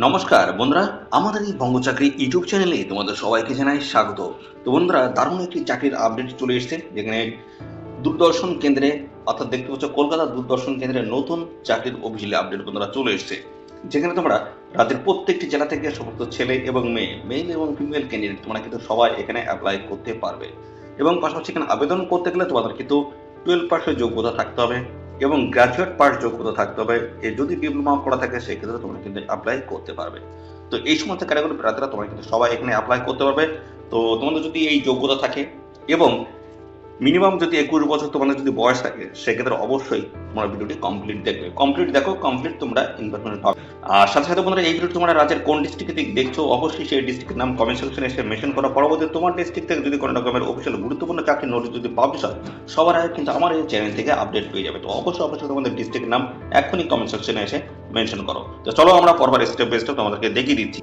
নমস্কার বন্ধুরা, আমাদের এই বঙ্গ চাকরি ইউটিউব চ্যানেলে তোমাদের সবাইকে জানাই স্বাগত। তো বন্ধুরা, দারুণ একটি চাকরির আপডেট চলে এসেছে, যেখানে দূরদর্শন কেন্দ্রে, অর্থাৎ দেখতে পাচ্ছ কলকাতা দূরদর্শন কেন্দ্রে নতুন চাকরির অভিযোগে আপডেট বন্ধুরা চলে এসেছে। যেখানে তোমরা রাজ্যের প্রত্যেকটি জেলা থেকে সমস্ত ছেলে এবং মেয়ে মেল এবং ফিমেল ক্যান্ডিডেট তোমরা কিন্তু সবাই এখানে অ্যাপ্লাই করতে পারবে। এবং পাশাপাশি এখানে আবেদন করতে গেলে তোমাদের কিন্তু টুয়েলভ পাসের যোগ্যতা থাকতে হবে। এবং গ্র্যাজুয়েট পাস যোগ্যতা থাকতে হবে। যদি ডিপ্লোমা করা থাকে, সেক্ষেত্রে তোমরা কিন্তু অ্যাপ্লাই করতে পারবে। তো এই সমস্ত ক্যাটাগরি প্রার্থীরা তোমরা কিন্তু সবাই এখানে অ্যাপ্লাই করতে পারবে। তো তোমাদের যদি এই যোগ্যতা থাকে এবং মিনিমাম যদি একুশ বছর তোমাদের যদি বয়স থাকে, সেক্ষেত্রে অবশ্যই তোমরা ভিডিওটি কমপ্লিট দেখবে। কমপ্লিট দেখো কমপ্লিট তোমরা ইনভেস্টমেন্ট পাবে। আর সাথে সাথে বন্ধুরা, এই ভিডিও তোমরা রাজ্যের কোন ডিস্ট্রিক্টে দেখছ, অবশ্যই সেই ডিস্ট্রিক্টের নাম কমেন্ট সেকশনে এসে মেনশন করা। পরবর্তী তোমার ডিস্ট্রিক্ট থেকে যদি কোনো রকমের অফিসিয়াল গুরুত্বপূর্ণ চাকরির নোটিশ যদি পাবলিশ হয় সবার আগে কিন্তু আমার এই চ্যানেল থেকে আপডেট পেয়ে যাবে। তো অবশ্যই অবশ্যই তোমাদের ডিস্ট্রিক্টের নাম এখনই কমেন্ট সেকশনে এসে মেনশন করো। তো চলো আমরা পরবার স্টেপ বাই স্টেপ তোমাদেরকে দেখিয়ে দিচ্ছি।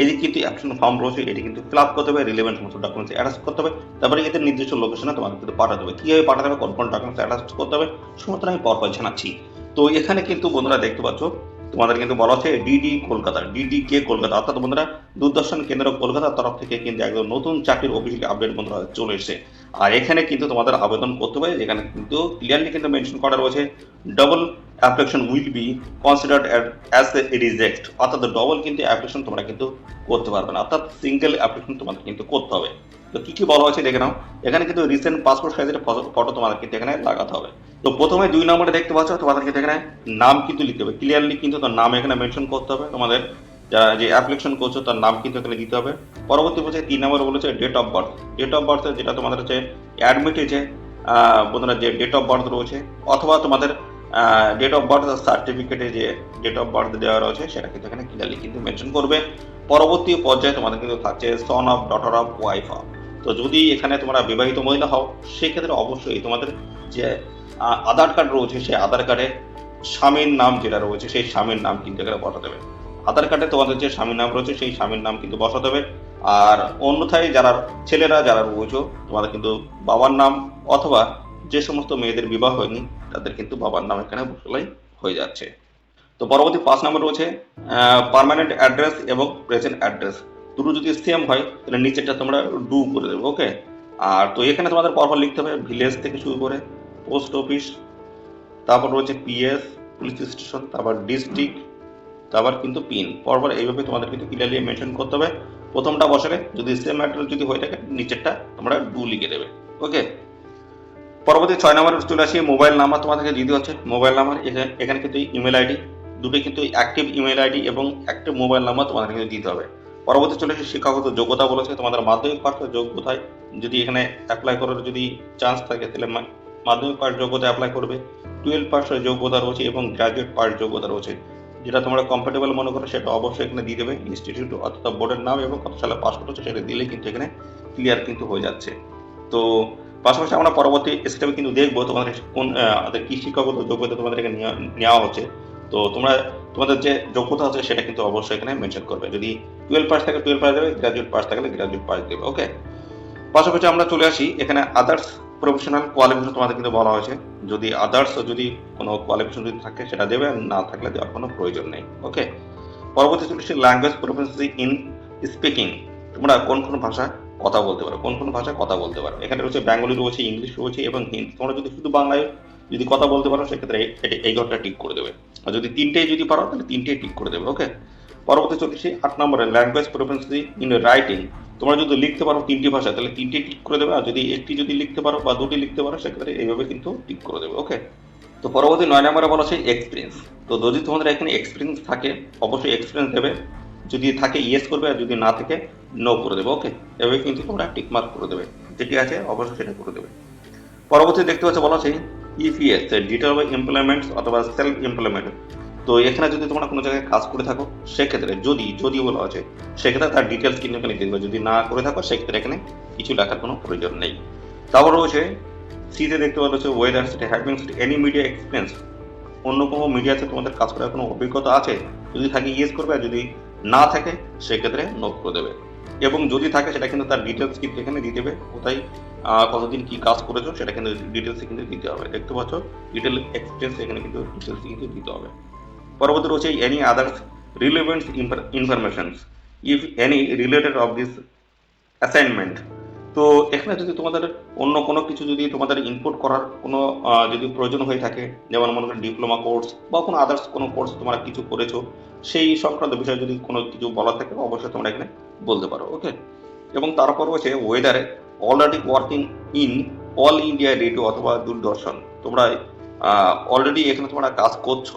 এদিকে কিন্তু অ্যাকশন ফর্ম রয়েছে, এটি কিন্তু ফিল আপ করতে হবে রিলেভেন্ট সমস্ত ডকুমেন্টস অ্যাটাচ করতে হবে, তারপরে এদের নির্দিষ্ট লোকেশনে তোমাকে কিন্তু পাঠাতে হবে। কীভাবে পাঠাতে হবে, কোন কোন ডকুমেন্টস অ্যাটাচ করতে হবে সমস্ত আমি পরপর জানাচ্ছি। তো এখানে কিন্তু বন্ধুরা দেখতে পাচ্ছ, তোমাদের কিন্তু বলা হচ্ছে ডিডি কলকাতা ডিডি কে কলকাতা। অর্থাৎ বন্ধুরা, দূরদর্শন কেন্দ্র কলকাতার তরফ থেকে কিন্তু একদম নতুন চাকরির অফিসিয়াল আপডেট বন্ধুরা চলে এসেছে। আর এখানে কিন্তু তোমাদের আবেদন করতে হবে, যেখানে কিন্তু ক্লিয়ারলি কিন্তু মেনশন করা রয়েছে double application will be considered as a reject অর্থাৎ ডবল কিন্তু অ্যাপ্লিকেশন তোমরা কিন্তু করতে পারবে না। অর্থাৎ সিঙ্গেল অ্যাপ্লিকেশন তোমাদের কিন্তু করতে হবে। তো কি কি বলা হয়েছে দেখে নাও। এখানে কিন্তু রিসেন্ট পাসপোর্ট সাইজের ফটো তোমাদের কিন্তু এখানে লাগাতে হবে। তো প্রথমে দুই নম্বরে দেখতে পাচ্ছ, তোমাদের কিন্তু এখানে নাম কিন্তু লিখতে হবে। ক্লিয়ারলি কিন্তু তার নাম এখানে মেনশন করতে হবে। তোমাদের যারা যে অ্যাপ্লিকেশন করছ, তার নাম কিন্তু এখানে দিতে হবে। পরবর্তী বলছে, তিন নম্বর বলেছে date of birth date of birth যেটা তোমাদের হচ্ছে অ্যাডমিটে যে বন্ধুরা যে ডেট অফ বার্থ রয়েছে, অথবা তোমাদের ডেট অফ বার্থ সার্টিফিকেটে যে ডেট অফ বার্থ দেওয়া রয়েছে, সেটা কিন্তু এখানে ক্লিয়ারলি কিন্তু মেনশন করবে। পরবর্তী পর্যায়ে তোমাদের কিন্তু থাকছে son of daughter of wife of তো যদি এখানে তোমরা বিবাহিত মহিলা হও, সেক্ষেত্রে অবশ্যই তোমাদের যে আধার কার্ড রয়েছে, সেই আধার কার্ডে স্বামীর নাম যেটা রয়েছে, সেই স্বামীর নাম কিন্তু এখানে বসাতে হবে। আধার কার্ডে তোমাদের যে স্বামীর নাম রয়েছে, সেই স্বামীর নাম কিন্তু বসাতে হবে। আর অন্যথায় যারা ছেলেরা যারা রয়েছে, তোমাদের কিন্তু বাবার নাম অথবা যে সমস্ত মেয়েদের বিবাহ হয়নি তাদের কিন্তু বাবার নাম এখানে বসলেই হয়ে যাচ্ছে। তো পরবর্তী পাঁচ নম্বর রয়েছে পার্মানেন্ট অ্যাড্রেস এবং প্রেজেন্ট অ্যাড্রেস দুটো যদি সেম হয়, তাহলে নিচেরটা তোমরা ডু করে দেবে ওকে আর তো এখানে তোমাদের পরপর লিখতে হবে ভিলেজ থেকে শুরু করে পোস্ট অফিস তারপর রয়েছে পিএস পুলিশ স্টেশন তারপর ডিস্ট্রিক্ট তারপর কিন্তু পিন পরপর এইভাবে তোমাদের কিন্তু ক্লিয়ারলি মেনশন করতে হবে। প্রথমটা বসালে যদি সেম অ্যাড্রেস যদি হয়ে থাকে, নিচেরটা তোমরা ডু লিখে দেবে ওকে পরবর্তী ছয় নম্বরে চলে আসি, মোবাইল নাম্বার তোমাদেরকে দিতে হচ্ছে মোবাইল নাম্বার, এখানে কিন্তু ইমেল আইডি দুটোই কিন্তু অ্যাক্টিভ ইমেল আইডি এবং অ্যাক্টিভ মোবাইল নাম্বার তোমাদের কিন্তু দিতে হবে। পরবর্তী চলে আসি, শিক্ষাগত যোগ্যতা বলেছে, তোমাদের মাধ্যমিক পাঠের যোগ্যতায় যদি এখানে অ্যাপ্লাই করার যদি চান্স থাকে, তাহলে মাধ্যমিক পাঠ যোগ্যতা অ্যাপ্লাই করবে। টুয়েলভ পাসের যোগ্যতা রয়েছে এবং গ্রাজুয়েট পাস যোগ্যতা রয়েছে। যেটা তোমরা কমফোর্টেবল মনে করো, সেটা অবশ্যই এখানে দিয়ে দেবে। ইনস্টিটিউট অর্থাৎ বোর্ডের নাম এবং কত সালে পাস করেছে, সেটা দিলে কিন্তু এখানে ক্লিয়ার কিন্তু হয়ে যাচ্ছে। তো পাশাপাশি আমরা পরবর্তী স্টেপে কিন্তু দেখব তোমাদের কোন কি শিক্ষাগত যোগ্যতা তোমাদের এখানে নেওয়া- হচ্ছে। তো তোমরা, তোমাদের যে যোগ্যতা আছে সেটা কিন্তু অবশ্যই এখানে মেনশন করবে। যদি টুয়েলভ পাস থাকে টুয়েলভ পাস দেবে গ্রাজুয়েট পাস থাকলে গ্রাজুয়েট পাস দেবে ওকে পাশাপাশি আমরা চলে আসি, এখানে আদার্স প্রফেশনাল কোয়ালিফিকেশন তোমাদের কিন্তু বলা হয়েছে। যদি আদার্স যদি কোনো কোয়ালিফিকেশন যদি থাকে, সেটা দেবে না থাকলে দেওয়ার কোনো প্রয়োজন নেই ওকে পরবর্তী চলে ল্যাঙ্গুয়েজ প্রফেন্সি ইন স্পিকিং তোমরা কোন কোন ভাষা কথা বলতে পারো। কোন কোন ভাষায় কথা বলতে পারো। এখানে রয়েছে বেঙ্গলি, রয়েছে ইংলিশ, রয়েছে এবং হিন্দি। তোমরা যদি শুধু বাংলায় যদি কথা বলতে পারো, সেক্ষেত্রে এই- ঘরটা টিক করে দেবে। আর যদি তিনটেই যদি পারো, তাহলে তিনটেই টিক করে দেবে ওকে পরবর্তী চলেছি আট নম্বরে ল্যাঙ্গুয়েজ প্রফেন্সি ইন রাইটিং তোমরা যদি লিখতে পারো তিনটি ভাষা, তাহলে তিনটে টিক করে দেবে। আর যদি একটি যদি লিখতে পারো বা দুটি লিখতে পারো, সেক্ষেত্রে এইভাবে কিন্তু টিক করে দেবে ওকে তো পরবর্তী নয় নম্বরে বলা হচ্ছে এক্সপিরিয়েন্স তো যদি তোমাদের এখানে এক্সপিরিয়েন্স থাকে, অবশ্যই এক্সপিরিয়েন্স দেবে। যদি থাকে ইয়েস করবে। আর যদি না থাকে নো করে দেবে ওকে এভাবে কিন্তু তোমরা টিক মার্ক করে দেবে। যেটি আছে, অবশ্যই সেটা করে দেবে। পরবর্তী দেখতে পাচ্ছ, বলা হচ্ছে ইপিএস ডিটেল অফ এমপ্লয়মেন্টস অথবা সেলফ এমপ্লয়মেন্ট তো এখানে যদি তোমরা কোনো জায়গায় কাজ করে থাকো, সেক্ষেত্রে যদি যদি বলা আছে, সেক্ষেত্রে তার ডিটেলস কিন্তু এখানে দিতে হবে যদি না করে থাকো, সেক্ষেত্রে এখানে কিছু লেখার কোনো প্রয়োজন নেই। তারপর রয়েছে সিতে দেখতে পাওয়া যাচ্ছে ওয়েদার সেটা হ্যাভিং এনি মিডিয়া এক্সপিরিয়েন্স অন্য কোনো মিডিয়াতে তোমাদের কাজ করার কোনো অভিজ্ঞতা আছে? যদি থাকে ইয়েস করবে, আর যদি না থাকে, সেক্ষেত্রে নোট করে দেবে। এবং যদি থাকে, সেটা কিন্তু তার ডিটেলস কিন্তু এখানে দিয়ে দেবে কোথায় কতদিন কি কাজ করেছ, সেটা কিন্তু ডিটেলসে কিন্তু দিতে হবে। দেখতে পাচ্ছ ডিটেল এক্সপিরিয়েন্স এখানে কিন্তু ডিটেলসে কিন্তু দিতে হবে। পরবর্তী রয়েছে any others relevant informations if any related of this assignment তো এখানে যদি তোমাদের অন্য কোনো কিছু যদি তোমাদের ইনপুট করার কোনো যদি প্রয়োজন হয়ে থাকে, যেমন মনে করো ডিপ্লোমা কোর্স বা কোনো আদার্স কোনো কোর্স তোমরা কিছু করেছ, সেই সংক্রান্ত বিষয়ে যদি কোনো কিছু বলার থাকে, অবশ্যই তোমরা এখানে বলতে পারো ওকে এবং তারপর রয়েছে ওয়েদারে already working in All India Radio অথবা দূরদর্শন। তোমরা অলরেডি এখানে তোমরা কাজ করছ।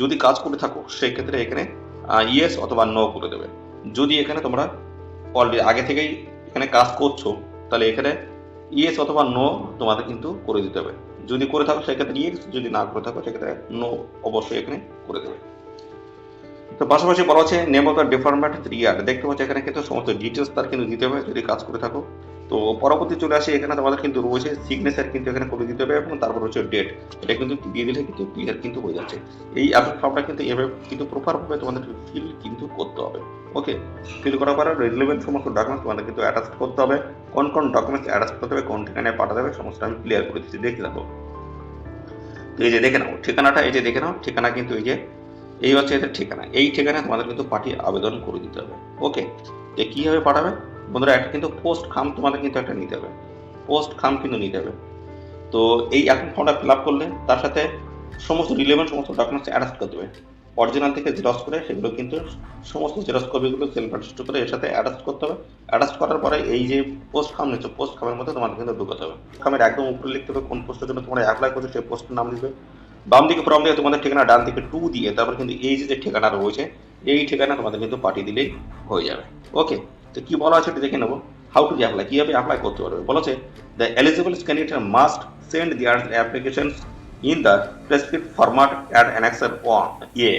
যদি কাজ করে থাকো, সেক্ষেত্রে এখানে ইয়েস অথবা নো করে দেবে। যদি এখানে তোমরা অলরেডি আগে থেকেই এখানে কাজ করছ, তাহলে এখানে ইয়েস অথবা নো তোমাদের কিন্তু করে দিতে হবে। যদি করে থাকো, সেক্ষেত্রে ইয়েস যদি না করে থাকো, সেক্ষেত্রে নো অবশ্যই এখানে করে দেবে। তো পাশাপাশি বলা হচ্ছে name of the department three year দেখতে পাচ্ছি, এখানে কিন্তু সমস্ত ডিটেলস তার কিন্তু দিতে হবে, যদি কাজ করে থাকো। তো পরবর্তী চলে আসে, এখানে তোমাদের কিন্তু রয়েছে সিগনেচার কিন্তু এখানে করে দিতে হবে এবং তারপর হচ্ছে ডেট এটা কিন্তু দিয়ে দিলে কিন্তু ক্লিয়ার কিন্তু হয়ে যাচ্ছে। এই অ্যাপ্লিক ফর্মটা কিন্তু এভাবে কিন্তু প্রপারভাবে তোমাদের ফিল কিন্তু করতে হবে। ওকে ফিল করার পরে রিলেভেন্ট সমস্ত ডকুমেন্টস তোমাদের কিন্তু অ্যাটাচ করতে হবে। কোন কোন ডকুমেন্টস অ্যাটাচ করতে হবে, কোন ঠিকানায় পাঠাতে হবে, সমস্ত আমি ক্লিয়ার করে দিচ্ছি। দেখতে থাকো এই যে দেখে নাও, ঠিকানাটা এই যে দেখে নাও, ঠিকানা কিন্তু এই যে এই হচ্ছে এদের ঠিকানা। এই ঠিকানায় তোমাদের কিন্তু পার্টি আবেদন করে দিতে হবে। ওকে? তো কীভাবে পাঠাবে? বন্ধুরা, একটা কিন্তু পোস্ট খাম তোমাদের কিন্তু একটা নিতে হবে। পোস্ট খাম কিন্তু নিতে হবে। তো এই অ্যাকাউন্ট ফর্মটা ফিল আপ করলে তার সাথে সমস্ত রিলেভেন্ট সমস্ত ডকুমেন্টস অ্যাটাচ করতে হবে অরিজিনাল থেকে জেরক্স করে সেগুলো কিন্তু সমস্ত জেরক্স কপিগুলো সেলফ অ্যাটাস্ট করে এর সাথে অ্যাটাচ করতে হবে। অ্যাটাচ করার পরে এই যে পোস্ট খাম নিচ্ছে পোস্ট খামের মধ্যে তোমাদের কিন্তু ঢুকাতে হবে। খামের একদম উপরে লিখতে হবে কোন পোস্টের জন্য তোমরা অ্যাপ্লাই করছ, সেই পোস্টের নাম লিখবে বাম দিকে ফর্ম দিয়ে তোমাদের ঠিকানা ডান দিকে টু দিয়ে তারপর কিন্তু এই যে ঠিকানা রয়েছে, এই ঠিকানা তোমাদের কিন্তু পাঠিয়ে দিলেই হয়ে যাবে। ওকে তো কি বলা আছে দেখে নেব। হাউ টু অ্যাপ্লাই কীভাবে অ্যাপ্লাই করতে পারবে? বলা আছে the eligible candidate must send their applications in the prescript format at annexure one A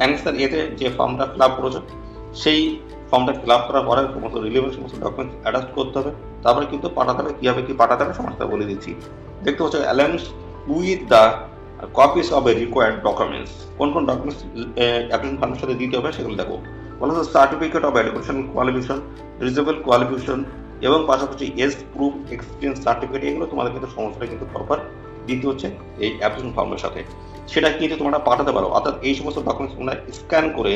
annexure এতে যে ফর্মটা ফিল আপ করেছ, সেই ফর্মটা ফিল আপ করার পরে সমস্ত রিলেভেন্ট সমস্ত ডকুমেন্ট অ্যাটাচ করতে হবে। তারপরে কিন্তু পাঠাতে হবে, কীভাবে কী পাঠাতে হবে সমস্ত বলে দিচ্ছি। দেখতে পাচ্ছ allowance with the copies of a required documents কোন কোন ডকুমেন্টস অ্যাপ্লিকেশন ফর্মের সাথে দিতে হবে সেগুলো দেখো। বলা হচ্ছে certificate of education qualification reasonable qualification এবং পাশাপাশি এস প্রুফ এক্সপিরিয়েন্স সার্টিফিকেট এগুলো তোমাদের কিন্তু সমস্তটা কিন্তু প্রপার দিতে হচ্ছে এই অ্যাপ্লিকেশন ফর্মের সাথে। সেটা কিন্তু তোমরা পাঠাতে পারো, অর্থাৎ এই সমস্ত ডকুমেন্টস তোমরা স্ক্যান করে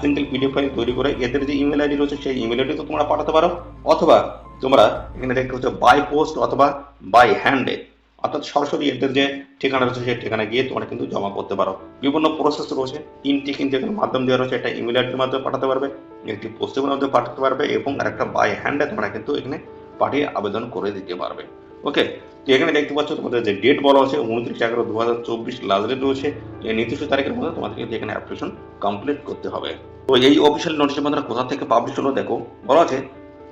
সিঙ্গেল পিডিএফ ফাইল তৈরি করে, এদের যে ইমেল আইডি রয়েছে সেই ইমেল আইডি তো তোমরা পাঠাতে পারো। অথবা তোমরা এখানে দেখতে হচ্ছে বাই পোস্ট অথবা বাই হ্যান্ডে অর্থাৎ সরাসরি এদের যে ঠিকানা রয়েছে সেই ঠিকানা গিয়ে তোমরা কিন্তু জমা করতে পারো। বিভিন্ন প্রসেস রয়েছে। তিনটি কিন্তু এখানে মাধ্যম দেওয়া রয়েছে। একটা ইমেল আইডির মাধ্যমে পাঠাতে পারবে, একটি পোস্টের মাধ্যমে পাঠাতে পারবে এবং আরেকটা বাই হ্যান্ডে তোমরা কিন্তু এখানে পাঠিয়ে আবেদন করে দিতে পারবে। ওকে তো এখানে দেখতে পাচ্ছ তোমাদের যে ডেট বলা আছে উনত্রিশ এগারো দু হাজার চব্বিশ লাস্ট ডেট রয়েছে। এই নির্দিষ্ট তারিখের মধ্যে তোমাদের কিন্তু এখানে অ্যাপ্লিকেশন কমপ্লিট করতে হবে। তো এই অফিসিয়াল নোটিশ বন্ধুরা কোথা থেকে পাবলিশ হলো দেখো, বলা আছে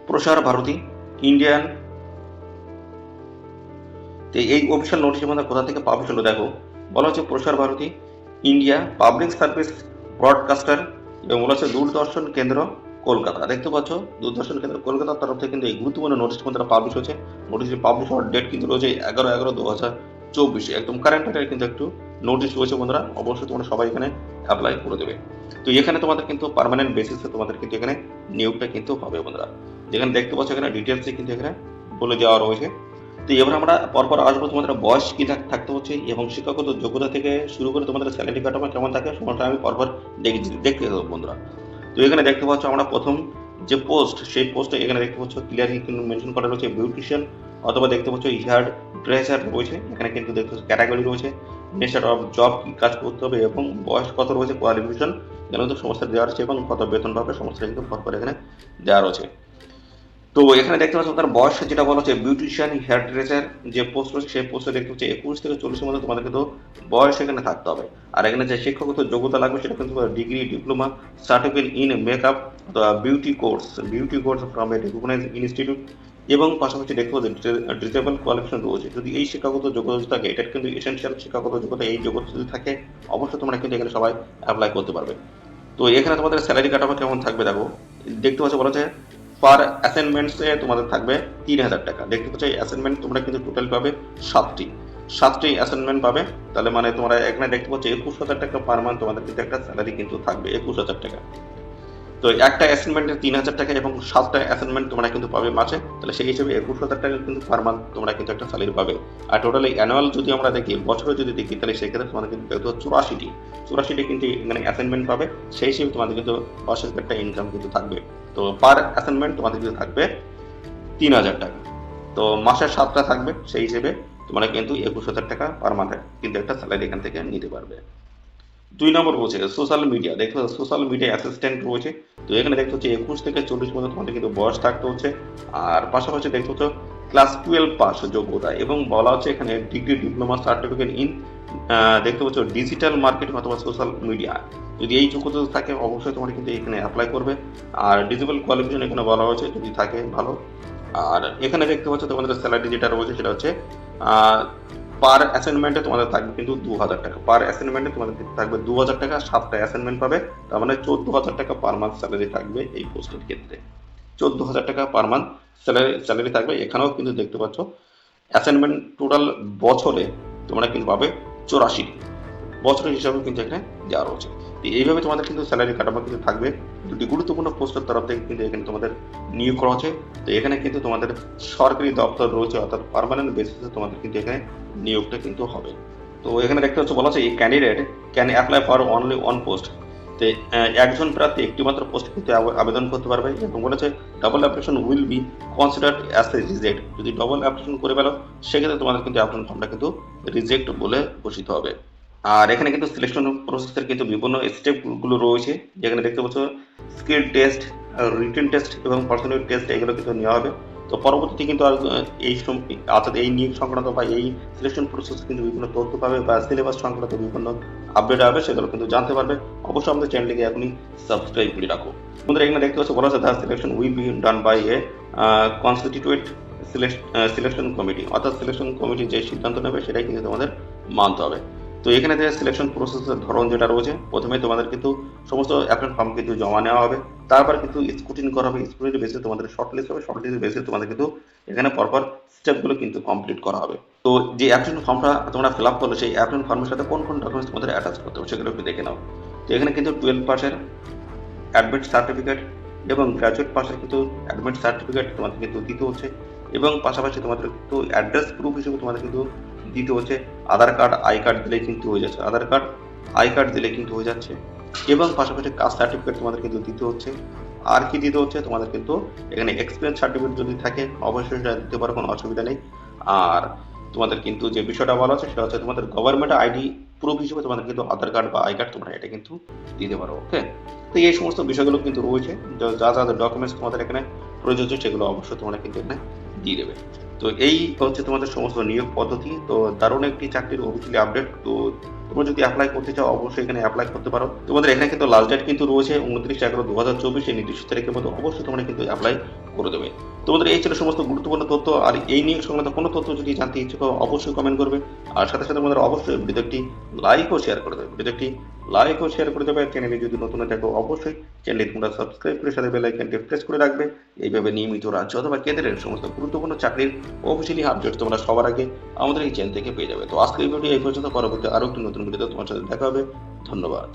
প্রসার ভারতী ইন্ডিয়ান তো এই অফিসিয়াল নোটিশ মধ্যে কোথা থেকে পাবলিশ হলো দেখো। বলা হচ্ছে Prasar Bharati India public service broadcaster এবং বলা হচ্ছে দূরদর্শন কেন্দ্র কলকাতা। দেখতে পাচ্ছ, দূরদর্শন কেন্দ্র কলকাতার তরফ থেকে কিন্তু এই গুরুত্বপূর্ণ নোটিশ মধ্যে পাবলিশ হচ্ছে নোটিশ পাবলিশ হওয়ার ডেট কিন্তু রয়েছে এগারো এগারো দু হাজার চব্বিশে। একদম কারেন্ট কিন্তু একটু নোটিশ রয়েছে বন্ধুরা। অবশ্যই তোমরা সবাই এখানে অ্যাপ্লাই করে দেবে। তো এখানে তোমাদের কিন্তু পার্মানেন্ট বেসিসে তোমাদের কিন্তু এখানে নিয়োগটা কিন্তু হবে বন্ধুরা। যেখানে দেখতে পাচ্ছ এখানে ডিটেলসে কিন্তু এখানে বলে দেওয়া রয়েছে। তো এবার আমরা পরপর আসব তোমাদের বয়স কি থাকতে হচ্ছে এবং শিক্ষাগত যোগ্যতা থেকে শুরু করে তোমাদের স্যালারি কাঠামো কেমন থাকে সময়টা আমি পরপর দেখে দেখতে দেবো বন্ধুরা। তো এখানে দেখতে পাচ্ছ আমরা প্রথম যে পোস্ট সেই পোস্টে এখানে দেখতে পাচ্ছ ক্লিয়ারলি কিন্তু মেনশন করা রয়েছে বিউটিশিয়ান অথবা দেখতে পাচ্ছ হেয়ার ড্রেসার রয়েছে। এখানে কিন্তু দেখতে পাচ্ছ ক্যাটাগরি রয়েছে। নেচার অফ জব কি কাজ করতে হবে এবং বয়স কত রয়েছে কোয়ালিফিকেশন এখানে কিন্তু সমস্যা দেওয়া রয়েছে এবং কত বেতন পাবে সমস্যা কিন্তু পরপর এখানে দেওয়া রয়েছে। তো এখানে দেখতে পাচ্ছ তার বয়স যেটা বলা হচ্ছে বিউটিশিয়ান হেয়ার ড্রেসার যে পোস্ট রয়েছে সেই পোস্টে দেখতে পাচ্ছি একুশ থেকে চল্লিশের মধ্যে তোমাদের কিন্তু বয়স এখানে থাকতে হবে। আর এখানে যে শিক্ষাগত যোগ্যতা লাগবে সেটা কিন্তু degree diploma certificate in makeup beauty course beauty course from a recognize institute এবং পাশাপাশি দেখতে পাচ্ছি ডিসেবল কোয়ালিফিকেশন রয়েছে। যদি এই শিক্ষাগত যোগ্যতা থাকে এটা কিন্তু এসেন্সিয়াল শিক্ষাগত যোগ্যতা, এই যোগ্যতা যদি থাকে, অবশ্যই তোমরা কিন্তু এখানে সবাই অ্যাপ্লাই করতে পারবে। তো এখানে তোমাদের স্যালারি কাঠামো কেমন থাকবে দেখো। দেখতে পাচ্ছ বলা হচ্ছে পার অ্যাসাইনমেন্টসে তোমাদের থাকবে তিন হাজার টাকা। দেখতে পাচ্ছি অ্যাসাইনমেন্ট তোমরা কিন্তু টোটাল পাবে সাতটি। সাতটি অ্যাসাইনমেন্ট পাবে, তাহলে মানে তোমরা এখানে দেখতে পাচ্ছি একুশ হাজার টাকা পার মান্থ তোমাদের কিন্তু একটা স্যালারি কিন্তু থাকবে, একুশ হাজার টাকা। তো একটা অ্যাসাইনমেন্টের তিন হাজার টাকা এবং সাতটা অ্যাসাইনমেন্ট তোমরা কিন্তু পাবে মাসে। তাহলে সেই হিসেবে একুশ হাজার টাকা কিন্তু পার মান্থ তোমরা কিন্তু একটা স্যালারি পাবে। আর টোটালি অ্যানুয়াল যদি আমরা দেখি, বছরে যদি দেখি, তাহলে সেক্ষেত্রে তোমাদের কিন্তু দেখতে চুরাশিটি চুরাশিটি কিন্তু এখানে অ্যাসাইনমেন্ট পাবে। সেই হিসেবে তোমাদের কিন্তু বার্ষিক একটা ইনকাম কিন্তু থাকবে। তো পার অ্যাসাইনমেন্ট তোমাদের কিন্তু থাকবে তিন হাজার টাকা। তো মাসে সাতটা থাকবে, সেই হিসেবে তোমরা কিন্তু একুশ হাজার টাকা পার মান্থে কিন্তু একটা স্যালারি এখান থেকে নিতে পারবে। দুই নম্বর রয়েছে সোশ্যাল মিডিয়া দেখতে সোশ্যাল মিডিয়া অ্যাসিস্ট্যান্ট রয়েছে। তো এখানে দেখতে হচ্ছে একুশ থেকে চল্লিশ মধ্যে তোমাদের কিন্তু বয়স থাকতে হচ্ছে। আর পাশাপাশি দেখতে হচ্ছে ক্লাস টুয়েলভ পাস যোগ্যতা এবং বলা হচ্ছে এখানে ডিগ্রি ডিপ্লোমা সার্টিফিকেট ইন দেখতে পাচ্ছ ডিজিটাল মার্কেটিং অথবা সোশ্যাল মিডিয়া যদি এই যোগ্যতা থাকে, অবশ্যই তোমরা কিন্তু এখানে অ্যাপ্লাই করবে। আর ডিজিটাল কোয়ালিফিকেশন এখানে বলা হয়েছে, যদি থাকে, ভালো। আর এখানে দেখতে পাচ্ছ, তোমাদের স্যালারি যেটা রয়েছে, সেটা হচ্ছে পার অ্যাসাইনমেন্টে তোমাদের থাকবে কিন্তু দু হাজার টাকা পার অ্যাসাইনমেন্টে তোমাদের থাকবে দু হাজার টাকা, সাতটা অ্যাসাইনমেন্ট পাবে। তার মানে চোদ্দ হাজার টাকা পার মান্থ স্যালারি থাকবে এই পোস্টের ক্ষেত্রে। চোদ্দ হাজার টাকা পার মান্থ স্যালারি স্যালারি থাকবে। এখানেও কিন্তু দেখতে পাচ্ছ অ্যাসাইনমেন্ট টোটাল বছরে তোমরা কিন্তু পাবে চৌরাশি বছরের হিসাবে কিন্তু এখানে দেওয়া রয়েছে। এইভাবে তোমাদের কিন্তু স্যালারি কাটানো কিন্তু থাকবে। দুটি গুরুত্বপূর্ণ পোস্টের তরফ থেকে কিন্তু এখানে তোমাদের নিয়োগ করা হচ্ছে। তো এখানে কিন্তু তোমাদের সরকারি দপ্তর রয়েছে, অর্থাৎ পার্মানেন্ট বেসিসে তোমাদের কিন্তু এখানে নিয়োগটা কিন্তু হবে। তো এখানে দেখতে হচ্ছে বলা হচ্ছে এই candidate can apply for only one post তো একজন প্রার্থী একটি মাত্র পোস্ট কিন্তু আবেদন করতে পারবে এবং বলেছে double application will be considered as a reject যদি ডবল অ্যাপ্লিকেশন করে ফেলো, সেক্ষেত্রে তোমাদের কিন্তু অ্যাপ্লিকেশন ফর্মটা কিন্তু রিজেক্ট বলে ঘোষিত হবে। আর এখানে কিন্তু সিলেকশন প্রসেসের কিন্তু বিভিন্ন স্টেপগুলো রয়েছে। যেখানে দেখতে পাচ্ছ স্কিল টেস্ট রিটেন টেস্ট এবং পার্সোনাল টেস্ট এগুলো কিন্তু নেওয়া হবে। তো পরবর্তীতে কিন্তু আর এই অর্থাৎ এই নিয়োগ সংক্রান্ত বা এই সিলেকশন প্রসেস কিন্তু বিভিন্ন তথ্য পাবে বা সিলেবাস সংক্রান্ত বিভিন্ন আপডেট হবে সেগুলো কিন্তু জানতে পারবে। অবশ্যই আমাদের চ্যানেলটিকে এখনই সাবস্ক্রাইব করে রাখো। বন্ধুরা, এখানে দেখতে পাচ্ছ বলা হচ্ছে the selection will be done by a constitute selection committee অর্থাৎ সিলেকশন কমিটি যে সিদ্ধান্ত নেবে, সেটাই কিন্তু তোমাদের মানতে হবে। তো এখানে যে সিলেকশন প্রসেসের ধরন যেটা রয়েছে, প্রথমে তোমাদের কিন্তু সমস্ত অ্যাপ্লিকেশন ফর্ম কিন্তু জমা নেওয়া হবে। তারপর কিন্তু স্কুটিন করা হবে। স্কুটিন বেসে তোমাদের শর্ট লিস্ট হবে। শর্ট লিস্ট বেসে তোমাদের কিন্তু এখানে পরপর স্টেপগুলো কিন্তু কমপ্লিট করা হবে। তো যে অ্যাপ্লিকেশন ফর্মটা তোমরা ফিল আপ করলে, সেই অ্যাপ্লিকেশন ফর্মের সাথে কোন কোন ডকুমেন্টস তোমাদের অ্যাটাচ করতে হবে সেগুলো একটু দেখে নাও। তো এখানে কিন্তু টুয়েলভ পাসের অ্যাডমিট সার্টিফিকেট এবং গ্র্যাজুয়েট পাসের কিন্তু অ্যাডমিট সার্টিফিকেট তোমাদের কিন্তু দিতে হচ্ছে। এবং পাশাপাশি তোমাদের কিন্তু অ্যাড্রেস প্রুফ হিসেবে তোমাদের কিন্তু দিতে হচ্ছে। আধার কার্ড, আই কার্ড দিলেই কিন্তু হয়ে যাচ্ছে। আধার কার্ড, আই কার্ড দিলে কিন্তু হয়ে যাচ্ছে। এবং পাশাপাশি কাস্ট সার্টিফিকেট তোমাদের কিন্তু দিতে হচ্ছে। আর কি দিতে হচ্ছে? তোমাদের কিন্তু এখানে এক্সপিরিয়েন্স সার্টিফিকেট যদি থাকে, অবশ্যই সেটা দিতে পারো, কোনো অসুবিধা নেই। আর তোমাদের কিন্তু যে বিষয়টা বলা হচ্ছে, সেটা হচ্ছে তোমাদের গভর্নমেন্ট আইডি প্রুফ হিসেবে তোমাদের কিন্তু আধার কার্ড বা আই কার্ড তোমরা এটা কিন্তু দিতে পারো ওকে তো এই সমস্ত বিষয়গুলো কিন্তু রয়েছে। যা- যা যা ডকুমেন্টস তোমাদের এখানে প্রযোজ্য সেগুলো অবশ্যই তোমরা কিন্তু এখানে দিয়ে দেবে। তো এই হচ্ছে তোমাদের সমস্ত নিয়োগ পদ্ধতি। তো দারুণ একটি চাকরির অফিসিয়ালি আপডেট তো তোমরা যদি অ্যাপ্লাই করতে চাও, অবশ্যই এখানে অ্যাপ্লাই করতে পারো। তোমাদের এখানে কিন্তু লাস্ট ডেট কিন্তু রয়েছে, উনত্রিশ এগারো দু হাজার চব্বিশ, এই নির্দিষ্ট তারিখের মধ্যে অবশ্যই তোমরা কিন্তু অ্যাপ্লাই করে দেবে। তোমাদের এই ছিল সমস্ত গুরুত্বপূর্ণ তথ্য। আর এই নিয়ে সংক্রান্ত কোনো তথ্য যদি জানতে ইচ্ছুক অবশ্যই কমেন্ট করবে। আর সাথে সাথে তোমাদের অবশ্যই ভিডিওটি লাইক ও শেয়ার করে দেবে। ভিডিওটি লাইক ও শেয়ার করে দেবে। চ্যানেলে যদি নতুন থাকো, অবশ্যই চ্যানেলটি তোমরা সাবস্ক্রাইব করে সাথে বেল আইকনটি প্রেস করে রাখবে। এইভাবে নিয়মিত রাজ্য অথবা কেন্দ্রের সমস্ত গুরুত্বপূর্ণ চাকরির অফিসিয়ালি আপডেট তোমরা সবার আগে আমাদের এই চ্যানেল থেকে পেয়ে যাবে। তো আজকে এই ভিডিও এই পর্যন্ত। পরবর্তী আরও একটি নতুন ভিডিওতে তোমার সাথে দেখা হবে। ধন্যবাদ।